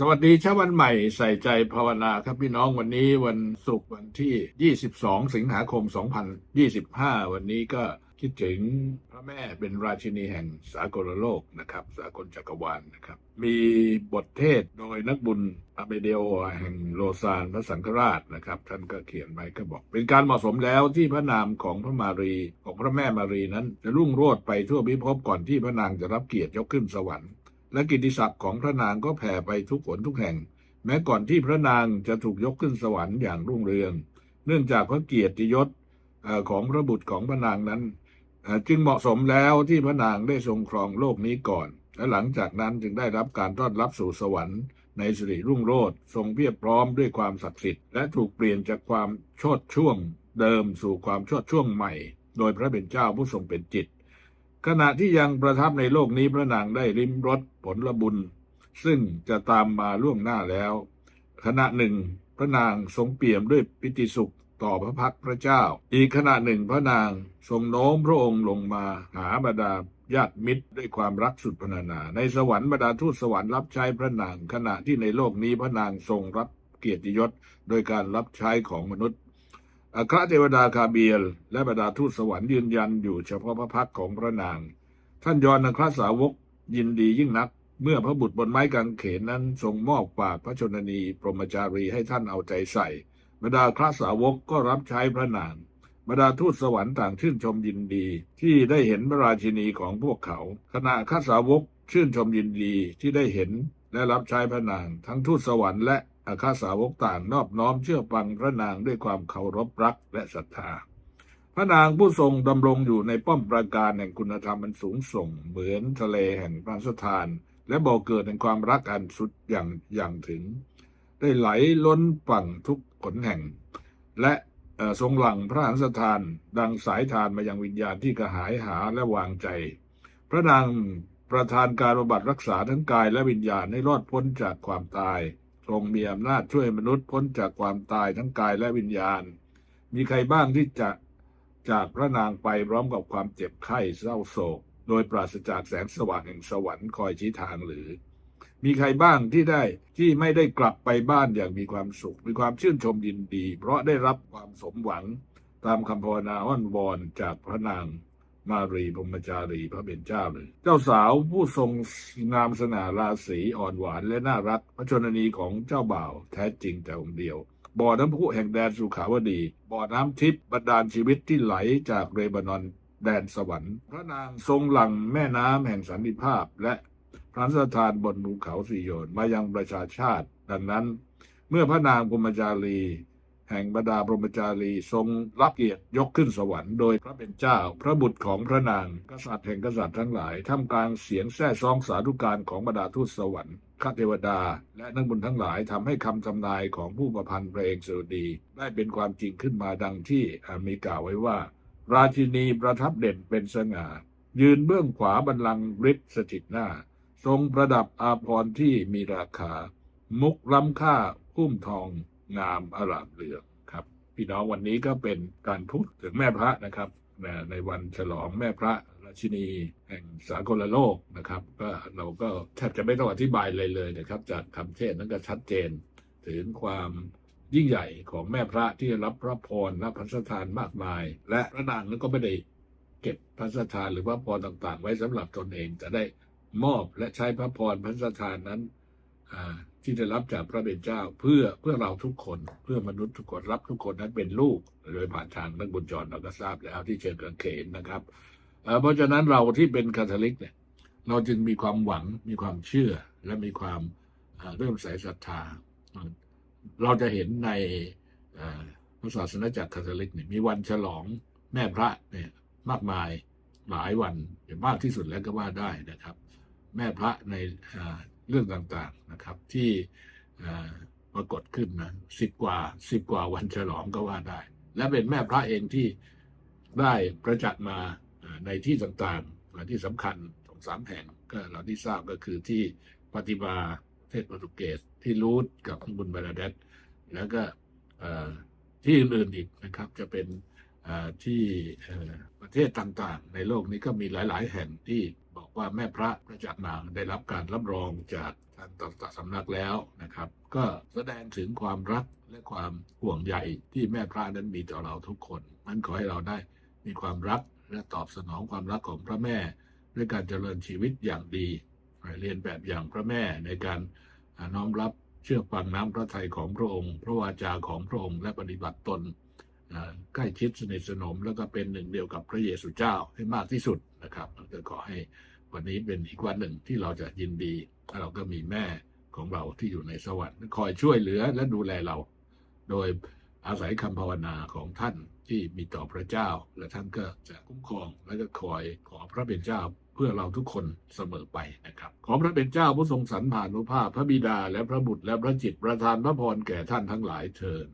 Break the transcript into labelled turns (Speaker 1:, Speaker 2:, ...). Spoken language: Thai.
Speaker 1: สวัสดีเช้าวันใหม่ใส่ใจภาวนาครับพี่น้องวันนี้วันศุกร์วันที่ 22 สิงหาคม 2025 วันนี้ก็คิดถึงพระแม่เป็นราชินีแห่งสากลโลกนะครับ สากลจักรวาลนะครับ มีบทเทศโดยนักบุญอาเมเดโอแห่งโลซานพระสังฆราชนะครับ ท่านก็เขียนไว้ก็บอก เป็นการเหมาะสมแล้วที่พระนามของพระมารีของพระแม่มารีนั้น จะรุ่งโรจน์ไปทั่วพิภพก่อนที่พระนางจะรับเกียรติยกขึ้นสวรรค์ และกิตติศัพท์ของพระนางก็แผ่ไปทุกหนทุกแห่ง แม้ก่อนที่พระนางจะถูกยกขึ้นสวรรค์อย่างรุ่งเรือง เนื่องจากพระเกียรติยศของพระบุตรของพระนางนั้น จึงเหมาะสมแล้วที่พระนางได้ทรงครองโลกนี้ก่อน และหลังจากนั้นจึงได้รับการต้อนรับสู่สวรรค์ ในสิริรุ่งโรจน์ทรงเพียบพร้อมด้วยความศักดิ์สิทธิ์และถูกเปลี่ยนจากความโชดช่วงเดิมสู่ความโชดช่วงใหม่ โดยพระเป็นเจ้าผู้ทรงเป็นจิต ขณะที่ยังประทับในโลกนี้พระนางได้ริมรสผลบุญ ซึ่งจะตามมาล่วงหน้าแล้ว ขณะหนึ่ง พระนางทรงเปี่ยมด้วยปิติสุขต่อพระพักตร์พระเจ้า อีกขณะหนึ่งพระนางทรงโน้มพระองค์ลงมาหาบรรดาญาติมิตรด้วยความรักสุดพรรณนา ในสวรรค์บรรดาทูตสวรรค์รับใช้พระนาง ขณะที่ในโลกนี้พระนางทรงรับเกียรติยศ โดยการรับใช้ของมนุษย์ อัครเทวดาคาเบียล และบรรดาทูตสวรรค์ยืนยันอยู่เฉพาะพระพักของพระนาง ท่านยอนอัครสาวกยินดียิ่งนัก เมื่อพระบุตรบนไม้กางเขนนั้นทรงมอบฝากพระชนนีพรหมจารีให้ท่านเอาใจใส่ บรรดาคราสาวกก็รับใช้พระนาง บรรดาทูตสวรรค์ต่างชื่นชมยินดี ที่ได้เห็นพระราชินีของพวกเขา ขณะข้าสาวกชื่นชมยินดีที่ได้เห็นและรับใช้พระนาง ทั้งทูตสวรรค์และ อาคาสาวกต่างนอบน้อมเชื่อฟังพระนางด้วยความเคารพรักและศรัทธา พระนางผู้ทรงดำรงอยู่ในป้อมปราการแห่งคุณธรรมอันสูงส่ง เหมือนทะเลแห่งพระสถาน และบ่อเกิดแห่งความรักอันสุดอย่างอย่างถึง ได้ไหลล้นฝั่งทุกขนแห่ง และทรงหลังพระหันสถาน ดังสายทานมายังวิญญาณที่กระหายหาและวางใจ พระนางประทานการบำบัดรักษาทั้งกายและวิญญาณให้รอดพ้นจากความตาย ทรงมีอำนาจช่วยมนุษย์พ้นจากความตายทั้งกายและวิญญาณ มีใครบ้างที่จะจากพระนางไปพร้อมกับความเจ็บไข้เศร้าโศก โดยปราศจากแสงสว่างแห่งสวรรค์คอยชี้ทางหรือ มีใครบ้างที่ได้ที่ไม่ได้กลับไปบ้านอย่างมีความสุข มีความชื่นชมยินดี เพราะได้รับความสมหวังตามคำภาวนาอ้อนวอนจากพระนาง มารีพรมจารีพระเป็นเจ้าเลย เจ้าสาวผู้ทรงงามสง่าราศีอ่อนหวานและน่ารักพระชนนีของเจ้าบ่าวแท้จริงแต่องค์เดียวบ่อน้ำพุแห่งแดนสุขาวดี บ่อน้ำทิพย์บันดาลชีวิตที่ไหลจากเรบานอนแดนสวรรค์ พระนางทรงหลังแม่น้ำแห่งสันติภาพ และพระราชทานบนภูเขาสิโยนมายังประชาชาติ ดังนั้น เมื่อพระนางพมจารี แห่งบรรดาพรหมจารีทรงรับเกียรติยกขึ้นสวรรค์โดยพระเป็นเจ้า พระบุตรของพระนาง กษัตริย์แห่งกษัตริย์ทั้งหลายท่ามกลางเสียงแซ่ซองสาธุการของบรรดาทูตสวรรค์ข้าเทวดา และนักบุญทั้งหลายทำให้คำทำนายของผู้ประพันธ์เพลงสดุดี ได้เป็นความจริงขึ้นมาดังที่มีกล่าวไว้ว่า ราชินีประทับเด่นเป็นสง่า ยืนเบื้องขวาบัลลังฤทธิ์สถิตหน้า ทรงประดับอาภรณ์ที่มีราคา มุกล้ำค่าพุ่มทอง งามอารามเหลืองครับ พี่น้องวันนี้ก็เป็นการพูดถึงแม่พระนะครับในวันฉลองแม่พระราชินีแห่งสากลโลกนะครับ ก็เราก็แทบจะไม่ต้องอธิบายเลยเลยนะครับ จากคำเทศน์นั้นก็ชัดเจน ถึงความยิ่งใหญ่ของแม่พระที่รับพระพรรับพระราชทานมากมาย และพระนางนั้นก็ไม่ได้เก็บพระราชทานหรือว่าพรต่างๆ ไว้สำหรับตนเองจะได้มอบและใช้พระพรพระราชทานนั้น ที่ได้รับจากพระเป็นเจ้าเพื่อเพื่อเราทุกคนเพื่อมนุษย์ทุกคนรับทุกคนนั้นเป็นลูกโดยผ่านทางนักบุญจรเราก็ทราบแล้วที่เชิญกังเขนนะครับเพราะฉะนั้นเราที่เป็นคาทอลิกเนี่ย เราจึงมีความหวังมีความเชื่อและมีความเริ่มใส่ศรัทธา เราจะเห็นในพระศาสนาจักรคาทอลิกเนี่ยมีวันฉลองแม่พระเนี่ยมากมายหลายวันอย่างมากที่สุดแล้วก็ว่าได้นะครับ แม่พระใน เรื่องต่างๆนะครับ ที่ปรากฏขึ้นนะสิบกว่าสิบกว่าวันฉลองก็ว่าได้ และเป็นแม่พระเองที่ได้ประจักษ์มาในที่ต่างๆและที่สำคัญสองสามแห่งก็เราที่ทราบก็คือที่ปฏิมาประเทศโปรตุเกสที่รูทกับบุญบาราเดสแล้วก็ที่อื่นๆอีกนะครับ จะเป็นที่ประเทศต่างๆ ในโลกนี้ก็มีหลาย ๆ แห่งที่ บอกว่าแม่พระประจักษ์นางได้รับการรับรองจากทางตสำนักแล้วนะครับ ก็แสดงถึงความรักและความห่วงใยที่แม่พระนั้นมีต่อเราทุกคนนั้นขอให้เราได้มีความรักและตอบสนองความรักของพระแม่ ด้วยการเจริญชีวิตอย่างดีเรียนแบบอย่างพระแม่ในการน้อมรับเชื่อฟังน้ำพระทัยของพระองค์ พระวาจาของพระองค์และปฏิบัติตน ใกล้ชิดสนิทสนม แล้วก็เป็นหนึ่งเดียวกับพระเยซูเจ้าให้มากที่สุดนะครับก็ขอให้วันนี้เป็นอีกวันหนึ่งที่เราจะยินดีและเราก็มีแม่ของเราที่อยู่ในสวรรค์คอยช่วยเหลือและดูแลเรา โดยอาศัยคำภาวนาของท่านที่มีต่อพระเจ้า และท่านก็จะคุ้มครองและก็คอยขอพระเป็นเจ้าเพื่อเราทุกคนเสมอไปนะครับ ขอพระเป็นเจ้าผู้ทรงสรรผานุภาพพระบิดาและพระบุตรและพระจิตประทานพระพรแก่ท่านทั้งหลายเทิน